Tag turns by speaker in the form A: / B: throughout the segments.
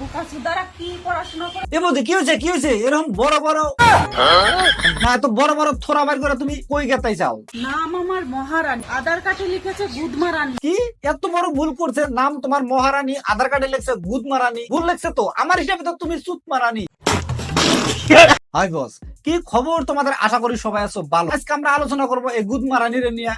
A: বোকাচোদারা কি পড়াশোনা করে
B: এ বৌদি কি হয়েছে? কি হয়েছে? এরকম বড় বড় না এত বড় বড় থোড়া বাইর করে তুমি কই গেতাই চাও?
A: নাম আমার মহারানী। আধার কার্ডে লিখেছে বুধমারানী
B: কি? এত বড় ভুল করছে। নাম তোমার মহারানী আধার কার্ডে লেখছে ভুল লেখছে তো। আমার হিসাবে তো তুমি সুত মারানি হাই বস কি খবর তোমাদের? আশা করি সবাই আছো ভালো। আজকে আমরা আলোচনা করব এই গুদ মারানির নিয়ে।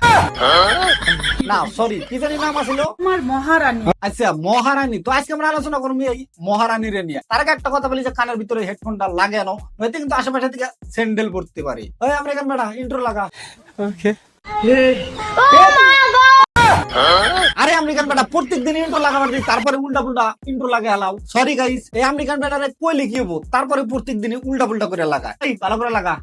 B: না সরি কি জানি নাম আছিল?
A: আমার মহারানী।
B: আচ্ছা মহারানী। তো আজকে আমরা আলোচনা করব এই মহারানীর নিয়ে। তার আগে একটা কথা বলি যে কানের ভিতরে হেডফোনটা লাগে না হয়তো কিন্তু আশেপাশে থেকে স্যান্ডেল পড়তে পারি। ওই আমরা এখানে ম্যাডাম ইন্ট্রো লাগা। আরে আমেরিকান বেটা প্রত্যেক দিন ইন্ট্রো লাগাবার দিই তারপরে উল্টা পুল্টা ইন্ট্রো লাগে হালাও সরি গাইস এই আমেরিকান বেটারে কই লিখিব? তারপরে প্রত্যেক দিন উল্টা পুল্টা করে লাগা এই, ভালো করে লাগা।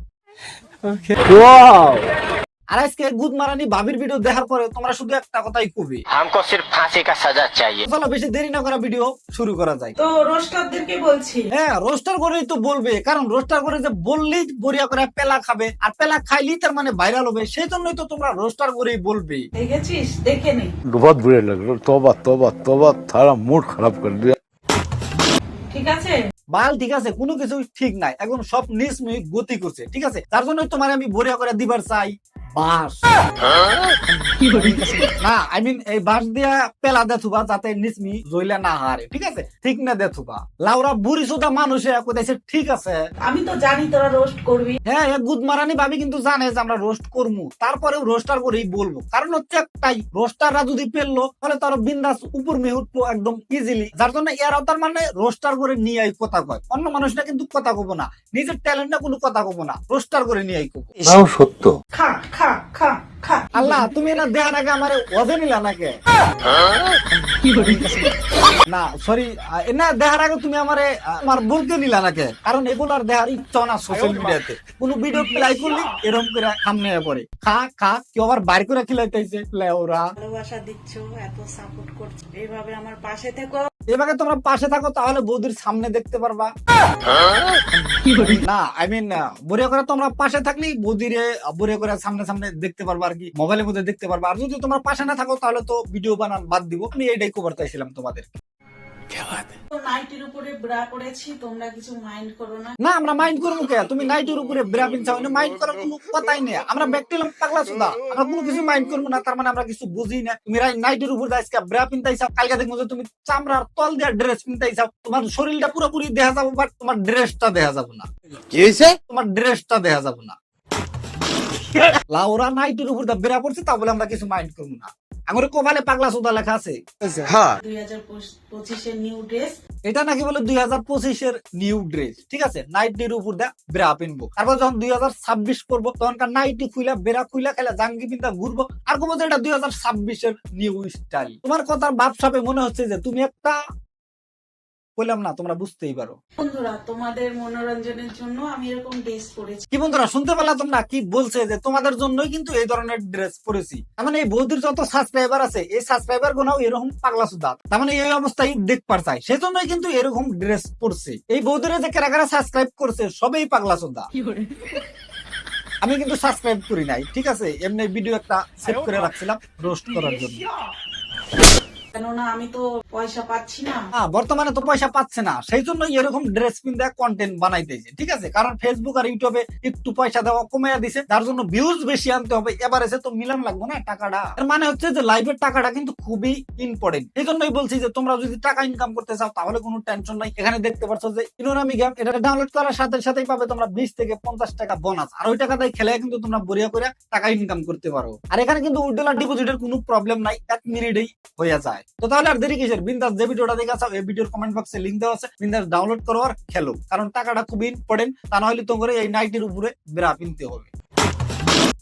B: আর আজকে গুদ মারানি ভাবির ভিডিও দেখার পরে তোমরা শুধু একটা কথাই কবি
C: हमको सिर्फ फांसी का सजा चाहिए
B: চলো বেশি দেরি না করা ভিডিও শুরু করা যায়
A: তো রোস্টারদেরকে বলছি
B: হ্যাঁ রোস্টার করেই তো বলবে কারণ রোস্টার করে যে বললেই বরিয়া করে পেলা খাবে আর পেলা খাইলেই তার মানে ভাইরাল হবে সেই জন্যই তো তোমরা রোস্টার করেই বলবে
A: দেখেছিস দেখে নে
D: बहुत बुरे लग रहे तोबा तोबा तोबा थारा मूड खराब कर दिया
A: ঠিক আছে
B: বাল ঠিক আছে কোনো কিছু ঠিক নাই এখন সব নিসমি গতি করছে ঠিক আছে তার জন্য তোমার আমি বরিয়া করে দিবার চাই বাস। না আই মিন এই বাস দিয়া পেলা দেখুবা যাতে নিসমি জইলা না হারে ঠিক আছে? ঠিক না দেখুবা লাউরা বুড়ি সুদা মানুষে কোথায় ঠিক আছে।
A: আমি তো জানি তোরা রোস্ট করবি।
B: হ্যাঁ এ গুদ মারানি ভাবি কিন্তু জানে যে আমরা রোস্ট করব তারপরেও রোস্টার করেই বলব। কারণ হচ্ছে একটাই রোস্টাররা যদি পেললো তাহলে তার বিন্দাস উপর মেয়ে উঠবো একদম ইজিলি যার জন্য এরাও তার মানে রোস্টার করে নিয়ে আই কথা কয়। অন্য মানুষরা কিন্তু কথা কব না। নিজের ট্যালেন্টটা কোনো কথা কব না। রোস্টার করে নিয়ে আই কব
D: সত্য।
A: খা খা খা খা
B: আল্লাহ তুমি না দেখা নাকি আমার ওজে নিলা নাকি? না সরি না দেখার আগে তুমি আমারে আমার বলতে নিলা নাকি? কারণ এগুলার দেখার ইচ্ছা না সোশ্যাল মিডিয়াতে কোন ভিডিও প্লাই করলি এরকম করে সামনে পড়ে। খা খা কেউ আবার বাইর করে খিলাইতেছে। ওরা
A: ভালোবাসা দিচ্ছ এত সাপোর্ট করছ। এইভাবে আমার পাশে থেকো।
B: এভাবে তোমরা পাশে থাকো, তাহলে বৌদির সামনে দেখতে পারবা। না আই মিন বুড়ে করে তোমরা পাশে থাকলেই বৌদিরে বুড়ে করে সামনে সামনে দেখতে পারবা আর কি মোবাইলের মধ্যে দেখতে পারবা। আর যদি তোমরা পাশে না থাকো, তাহলে তো ভিডিও বানান বাদ দিব। আমি এটাই কভার চাইছিলাম তোমাদের
A: নাইটির উপরে ব্রা করেছি তোমরা কিছু মাইন্ড করো না।
B: না আমরা মাইন্ড করব কে? তুমি নাইটের উপরে ব্রা পিনছাও না মাইন্ড করার কোনো কথাই নেই। আমরা ব্যক্তিলাম পাগলা সুদা। আমরা কোনো কিছু মাইন্ড করব না তার মানে আমরা কিছু বুঝি না। তুমি নাইটের উপর আজকে ব্রা পিনতাইছাও কালকে দেখব যে তুমি চামড়ার তল দিয়ে ড্রেস পিনতাইছাও। তোমার শরীরটা পুরোপুরি দেখা যাব বাট তোমার ড্রেসটা দেখা যাব না।
D: কি
B: তোমার ড্রেসটা দেখা যাব না। লাউরা নাইটের উপর দা বেড়া পড়ছে তা বলে আমরা কিছু মাইন্ড করব না। আমার কোভালে পাগলা সুদা লেখা আছে।
A: ড্রেস
B: এটা নাকি বলে দুই হাজার পঁচিশের নিউ ড্রেস ঠিক আছে? নাইটির উপর দা বেড়া পিনবো। তারপর যখন দুই হাজার ছাব্বিশ করব তখন নাইটি খুইলা বেড়া খুইলা খেলা জাঙ্গি পিন্তা ঘুরবো আর যে এটা দুই হাজার ছাব্বিশের নিউ স্টাইল তোমার কথার ভাবসাবে মনে হচ্ছে যে তুমি একটা বললাম না তোমরা বুঝতেই পারো।
A: বন্ধুরা তোমাদের মনোরঞ্জনের জন্য আমি এরকম ড্রেস পরেছি।
B: কি বন্ধুরা শুনতে পারলা তোমরা কি বলছে যে তোমাদের জন্যই কিন্তু এই ধরনের ড্রেস পরেছি। তার মানে এই বৌদির যত সাবস্ক্রাইবার আছে এই সাবস্ক্রাইবার গুনাও এরকম পাগলা সুদা। তার মানে এই অবস্থায় দেখবার চাই। সেজন্যই কিন্তু এরকম ড্রেস পরছে। এই বৌদিরা যে কারা কারা সাবস্ক্রাইব করছে সবেই পাগলা সুদা। আমি কিন্তু সাবস্ক্রাইব করি নাই ঠিক আছে? এমনি ভিডিও একটা সেভ করে রাখছিলাম রোস্ট করার জন্য।
A: কেননা আমি তো পয়সা পাচ্ছি না।
B: হ্যাঁ বর্তমানে তো পয়সা পাচ্ছে না। সেই জন্য এরকম ড্রেস পিন কন্টেন্ট বানাইতেছে ঠিক আছে? কারণ ফেসবুক আর ইউটিউবে একটু পয়সা দেওয়া কমিয়ে দিছে, যার জন্য ভিউজ বেশি আনতে হবে। এবার এসে তো মিলান লাগবে না টাকাটা? এর মানে হচ্ছে যে লাইভের টাকাটা কিন্তু খুবই ইম্পর্টেন্ট এই জন্যই বলছি যে তোমরা যদি টাকা ইনকাম করতে চাও, তাহলে কোনো টেনশন নাই। এখানে দেখতে পাচ্ছ যে ইনোনামি গেম এটা ডাউনলোড করার সাথে সাথেই পাবে তোমরা বিশ থেকে পঞ্চাশ টাকা বোনাস আর ওই টাকাটাই খেলে কিন্তু তোমরা বরিয়া করে টাকা ইনকাম করতে পারো। আর এখানে কিন্তু উইড্রল ডিপোজিটের কোনো প্রবলেম নাই, এক মিনিটেই হয়ে যায়। তো তাহলে আর দেরি কিসের? বিন্দাস যে ভিডিওটা দেখে আছো এই ভিডিওর কমেন্ট বক্সে লিঙ্ক দেওয়া আছে। বিন্দাস ডাউনলোড করো আর খেলো। কারণ টাকাটা খুব ইম্পর্টেন্ট তা না হলে তোমার এই নাইটের উপরে বেড়া কিনতে হবে।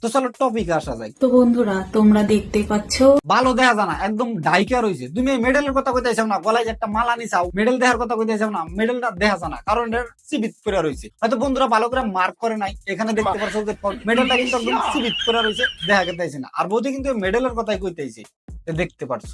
B: তো চলো টপিক আসা যায়
A: তো বন্ধুরা তোমরা দেখতে পাচ্ছ?
B: ভালো দেখা জানা একদম ডাইকা রয়েছে। তুমি মেডেলের কথা কইতে না গলায় একটা মালা নিছাও মেডেল দেখার কথা কইতে না মেডেলটা দেখা জানা কারণ এর সিবিত করে রয়েছে। হয়তো বন্ধুরা ভালো করে মার্ক করে নাই এখানে দেখতে পাচ্ছ যে মেডেলটা কিন্তু একদম সিবিত করে রয়েছে দেখা না। আর বৌদি কিন্তু মেডেলের কথাই কইতেছে। দেখতে পারছ।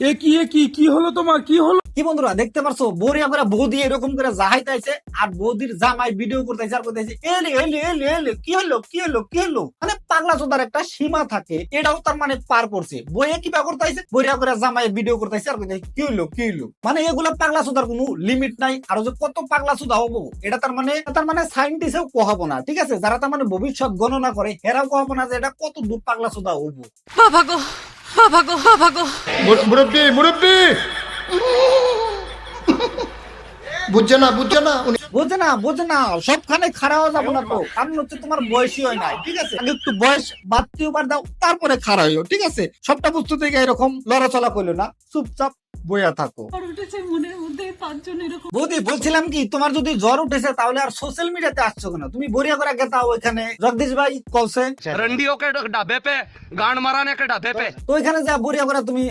E: এ কি এ কি কি হলো তোমার? কি হলো?
B: কি বন্ধুরা দেখতে পারছ? বরিয়া করে বৌদি এরকম করে জাহাইতাইছে আর বৌদির জামাই ভিডিও করতেছে আর করতেছে এলে এলে এলে এলে কি হলো কি হলো কি হলো? মানে পাগলা চোদার একটা সীমা থাকে এটাও তার মানে পার করছে। বইয়ে কি পা করতেছে? বরিয়া করে জামাই ভিডিও করতেছে আর করতেছে কি হলো কি হলো? মানে এগুলা পাগলা চোদার কোনো লিমিট নাই আর যে কত পাগলা চোদা হব? এটা তার মানে তার মানে সাইন্টিস্টেও কহাবো না ঠিক আছে? যারা তার মানে ভবিষ্যৎ গণনা করে হেরাও কহাবো না যে এটা কত দূর পাগলা চোদা হব।
E: মুরব্বী মুরব্বী! বুঝছে না বুঝছে না?
B: বোঝে না, বুঝে না, সবখানে খারাপ যাব না তো। কারণ হচ্ছে তোমার বয়সই হয় নাই, ঠিক আছে? আগে একটু বয়স বাড়তি উপার দাও তারপরে খারাপ হইল ঠিক আছে? সবটা বস্তু থেকে এরকম লড়াচলা করল না, চুপচাপ বইয়া থাকো। বৌদি বলছিলাম কি তোমার যদি জ্বর উঠেছে তাহলে আর সোশ্যাল মিডিয়াতে আসছো কেন? তুমি বরিয়া করে ওইখানে জগদীশ ভাই
F: আচ্ছা। কলসে ডাবে পে গান ডাবে পে।
B: তো ওইখানে যা বরিয়া করে তুমি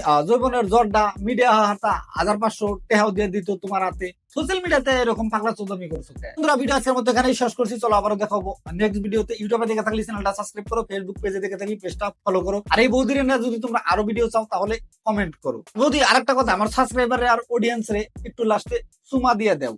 B: জ্বরটা মিডিয়া হাতা হাজার পাঁচশো টেহাও দিয়ে দিত তোমার হাতে। সোশ্যাল মিডিয়াতে এরকম পাগলা চোদামি করছ বন্ধুরা ভিডিও আজকের মতো এখানেই শেষ করছি। চলো আবারও দেখাবো নেক্সট ভিডিওতে ইউটিউবে দেখে থাকলে চ্যানেলটা সাবস্ক্রাইব করো ফেসবুক পেজে দেখে থাকলে পেজটা ফলো করো। আর এই বৌদির যদি তোমরা আরও ভিডিও চাও তাহলে কমেন্ট করো। বৌদি আরেকটা কথা আমার সাবস্ক্রাইবার আর অডিয়েন্স রে একটু লাস্টে সুমা দিয়ে দাও।